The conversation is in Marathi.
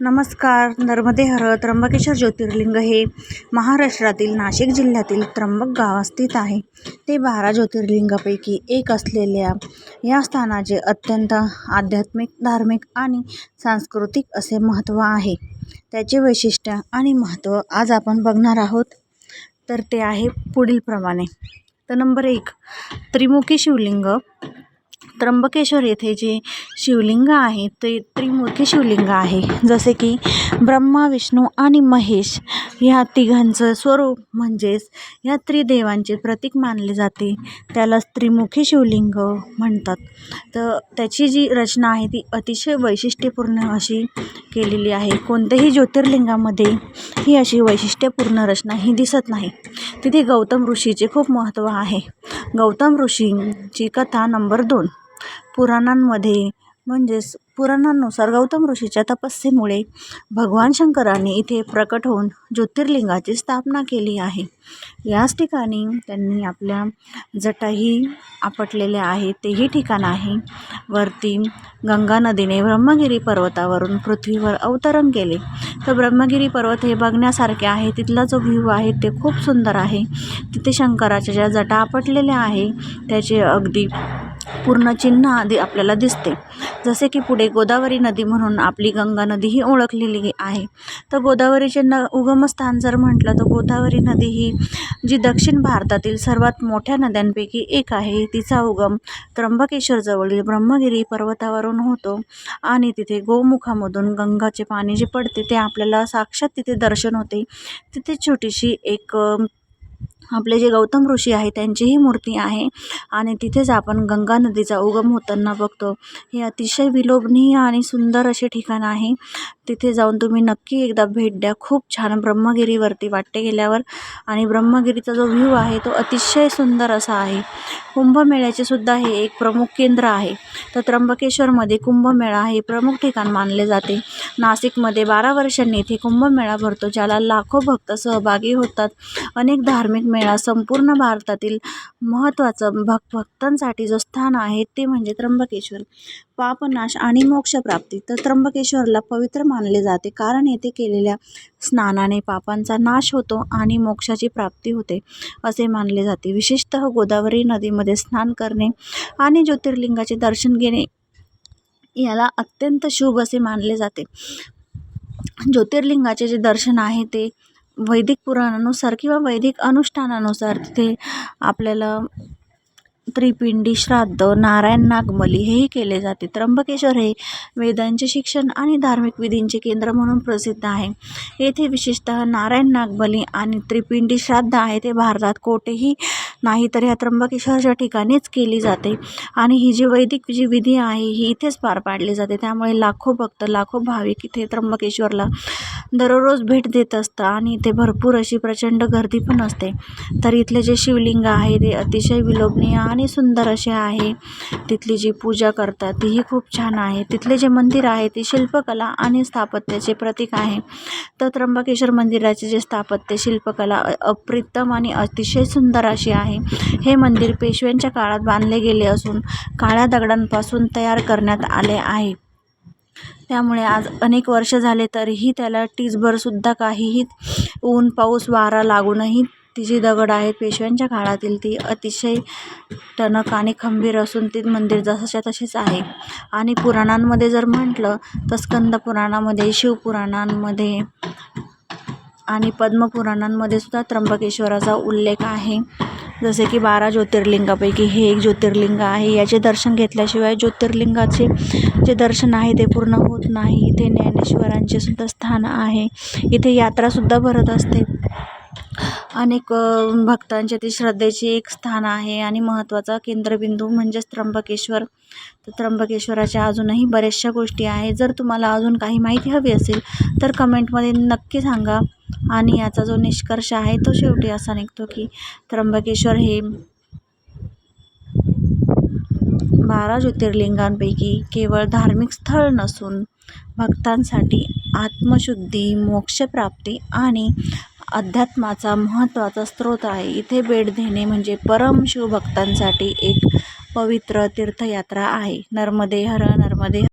नमस्कार नर्मदे हर त्र्यंबकेश्वर ज्योतिर्लिंग हे महाराष्ट्रातील नाशिक जिल्ह्यातील त्र्यंबक गावात स्थित आहे. ते बारा ज्योतिर्लिंगापैकी एक असलेल्या या स्थानाचे अत्यंत आध्यात्मिक धार्मिक आणि सांस्कृतिक असे महत्त्व आहे. त्याचे वैशिष्ट्य आणि महत्त्व आज आपण बघणार आहोत. तर ते आहे पुढीलप्रमाणे. तर नंबर एक त्रिमुखी शिवलिंग. त्र्यंबकेश्वर येथे जे शिवलिंग आहे ते त्रिमूर्ती शिवलिंग आहे. जसे की ब्रह्मा विष्णू आणि महेश ह्या तिघांचं स्वरूप म्हणजेच या त्रिदेवांचे प्रतीक मानले जाते. त्याला त्रिमुखी शिवलिंग म्हणतात. तर त्याची जी रचना आहे ती अतिशय वैशिष्ट्यपूर्ण अशी केलेली आहे. कोणत्याही ज्योतिर्लिंगामध्ये ही अशी वैशिष्ट्यपूर्ण रचना ही दिसत नाही. तिथे गौतम ऋषीचे खूप महत्त्व आहे. गौतम ऋषींची कथा नंबर दोन. पुराणांमध्ये म्हणजेच पुराणांनुसार गौतम ऋषीच्या तपस्येमुळे भगवान शंकरांनी इथे प्रकट होऊन ज्योतिर्लिंगाची स्थापना केली आहे. याच ठिकाणी त्यांनी आपल्या जटाही आपटलेल्या आहेत. तेही ठिकाण आहे. वरती गंगा नदीने ब्रह्मगिरी पर्वतावरून पृथ्वीवर अवतरण केले. तर ब्रह्मगिरी पर्वत हे बघण्यासारखे आहे. तिथला जो व्ह्यू आहे ते खूप सुंदर आहे. तिथे शंकराच्या ज्या जटा आपटलेल्या आहे त्याचे अगदी पूर्ण चिन्ह आधी आपल्याला दिसते. जसे की पुढे गोदावरी नदी म्हणून आपली गंगा नदी ही ओळखलेली आहे. तर गोदावरीचे न उगमस्थान जर म्हटलं तर गोदावरी नदी ही जी दक्षिण भारतातील सर्वात मोठ्या नद्यांपैकी एक आहे. तिचा उगम त्र्यंबकेश्वरजवळील ब्रह्मगिरी पर्वतावरून होतो आणि तिथे गोमुखामधून गंगाचे पाणी जे पडते ते आपल्याला साक्षात तिथे दर्शन होते. तिथे छोटीशी एक आपले जे गौतम ऋषी आहे त्यांचीही मूर्ती आहे. आणि तिथेच आपण गंगा नदीचा उगम होताना बघतो. हे अतिशय विलोभनीय आणि सुंदर असे ठिकाण आहे. तिथे जाऊन तुम्ही नक्की एकदा भेट द्या. खूप छान ब्रह्मगिरीवरती वाटते गेल्यावर आणि ब्रह्मगिरीचा जो व्ह्यू आहे तो अतिशय सुंदर असा आहे. कुंभमेळ्याचे सुद्धा हे एक प्रमुख केंद्र आहे. तर त्र्यंबकेश्वरमध्ये कुंभमेळा हे प्रमुख ठिकाण मानले जाते. नाशिकमध्ये बारा वर्षांनी इथे कुंभमेळा भरतो ज्याला लाखो भक्त सहभागी होतात. अनेक धार्मिक मेळा संपूर्ण भारतातील महत्त्वाचं भक भक्तांसाठी जो स्थान आहे ते म्हणजे त्र्यंबकेश्वर. पापनाश आणि मोक्षप्राप्ती तर त्र्यंबकेश्वरला पवित्र मानले जाते. कारण येथे केलेल्या स्नानाने पापांचा नाश होतो आणि मोक्षाची प्राप्ती होते असे मानले जाते. विशेषतः गोदावरी नदीमध्ये स्नान करणे आणि ज्योतिर्लिंगाचे दर्शन घेणे याला अत्यंत शुभ असे मानले जाते. ज्योतिर्लिंगाचे जे दर्शन आहे ते वैदिक पुराणानुसार किंवा वैदिक अनुष्ठानानुसार तिथे आपल्याला त्रिपिंडी श्राद्ध नारायण नागमली हेही केले जाते. त्र्यंबकेश्वर हे वेदांचे शिक्षण आणि धार्मिक विधींचे केंद्र म्हणून प्रसिद्ध आहे. येथे विशेषतः नारायण नागबली आणि त्रिपिंडी श्राद्ध आहे. ते भारतात कोठेही नाही तर ह्या त्र्यंबकेश्वरच्या ठिकाणीच केली जाते. आणि ही जी वैदिक जी विधी आहे ही इथेच पार पाडली जाते. त्यामुळे लाखो भक्त लाखो भाविक इथे त्र्यंबकेश्वरला दररोज भेट देत असतं आणि इथे भरपूर अशी प्रचंड गर्दी पण असते. तर इथले जे शिवलिंग आहे ते अतिशय विलोभनीय आणि सुंदर असे आहे. तिथली जी पूजा करतात तीही खूप छान आहे. तिथले जे मंदिर आहे ते शिल्पकला आणि स्थापत्याचे प्रतीक आहे. तर त्र्यंबकेश्वर मंदिराचे जे स्थापत्य शिल्पकला अप्रितम आणि अतिशय सुंदर अशी आहे. हे मंदिर पेशव्यांच्या काळात बांधले गेले असून काळ्या दगडांपासून तयार करण्यात आले आहे. त्यामुळे आज अनेक वर्ष झाले तरीही त्याला टीजभरसुद्धा काहीही ऊन पाऊस वारा लागूनही ती जी दगड आहेत. पेशव्यांच्या काळातील ती अतिशय टणक आणि खंबीर असून ते मंदिर जसंच्या तसेच आहे. आणि पुराणांमध्ये जर म्हटलं तर स्कंद पुराणामध्ये शिवपुराणांमध्ये आणि पद्मपुराणांमध्ये सुद्धा त्र्यंबकेश्वराचा उल्लेख आहे. जसे की बारा ज्योतिर्लिंगापैकी हे एक ज्योतिर्लिंग आहे. याचे दर्शन घेतल्याशिवाय ज्योतिर्लिंगाचे जे दर्शन आहे ते पूर्ण होत नाही. इथे ज्ञानेश्वरांचे सुद्धा स्थान आहे. इथे यात्रासुद्धा भरत असते. अनेक भक्तांच्या ती श्रद्धेचे एक स्थान आहे आणि महत्त्वाचा केंद्रबिंदू म्हणजेच त्र्यंबकेश्वर. तर त्र्यंबकेश्वराच्या अजूनही बऱ्याचशा गोष्टी आहेत. जर तुम्हाला अजून काही माहिती हवी असेल तर कमेंटमध्ये नक्की सांगा आणि याचा जो निष्कर्ष आहे तो शेवटी असा निघतो की त्र्यंबकेश्वर हे बारा ज्योतिर्लिंगांपैकी केवळ धार्मिक स्थळ नसून भक्तांसाठी आत्मशुद्धी मोक्षप्राप्ती आणि अध्यात्माचा महत्त्वाचा स्रोत आहे. इथे भेट देणे म्हणजे परम शिवभक्तांसाठी एक पवित्र तीर्थयात्रा आहे. नर्मदे हर नर्मदे